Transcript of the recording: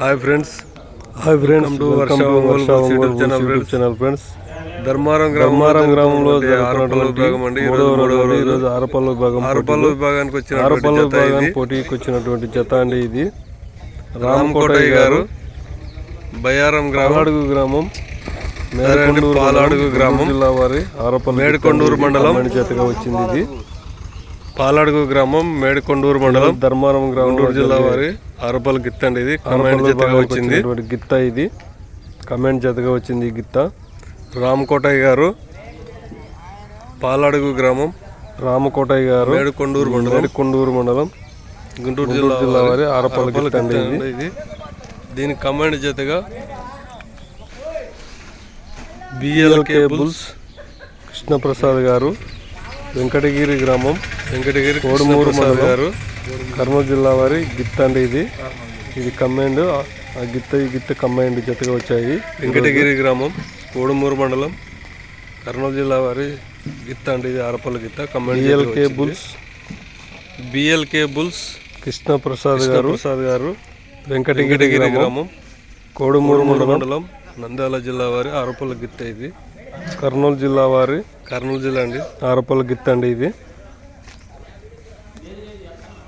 Hi friends hi friends to Varsha Ongole channel YouTube channel friends Dharmaram Dharmaram గ్రామంలో విభాగం అండి ఈరోజు ఆరపల్లి విభాగం ఆరపల్లి విభాగానికి వచ్చిన ఆరపల్లి ఇది. పోటీకి వచ్చినటువంటి జత అండి ఇది. రామకోటయ్య గారు. బయారం గ్రామం. పాలాడుగు గ్రామం. పాలాడుగు గ్రామం. జిల్లా వారి ఆరపల్లి మేడకొండూరు మండలం. కమాండ్ జతగా వచ్చింది ఇది. పాలాడుగు గ్రామం మేడికొండూరు మండలం ధర్మారం గ్రామం గుంటూరు జిల్లా వారి ఆరపల్లి గిత్త అండి ఇది. కమాండ్ జతగా వచ్చింది. గిత్త ఇది. కమాండ్ జతగా వచ్చింది ఈ గిత్త. రామకోటయ్య గారు పాలాడుగు గ్రామం రామకోటయ్య గారు మేడికొండూరు మండలం. మేడకొండూరు మండలం గుంటూరు జిల్లా జిల్లా వారి ఆరపల్లి గిత్త అండి ఇది. దీని కమాండ్ జతగా బిఎల్కే బుల్స్ కృష్ణప్రసాద్ గారు వెంకటగిరి గ్రామం వెంకటగిరి కోడుమూరు మండలం. గారు. కర్నూలు జిల్లా వారి గిత్త అండి ఇది. ఇది కమాండ్ ఆ గిత్త ఈ గిత్త కమాండ్ జతగా వచ్చాయి. వెంకటగిరి గ్రామం కోడుమూరు మండలం కర్నూలు జిల్లా వారి గిత్త అండి ఇది ఆరపల్లి గిత్త command BLK bulls BLK bulls Krishnaprasad గారు. ప్రసాద్ గారు. వెంకటగిరి గ్రామం కోడుమూరు మండలం నంద్యాల జిల్లా వారి ఆరపల్లి గిత్త ఇది. కర్నూలు జిల్లా వారి కర్నూలు జిల్లా అండి. ఆరపల్లి గిత్త అండి ఇది. ఏది ఏది ఎక్కడ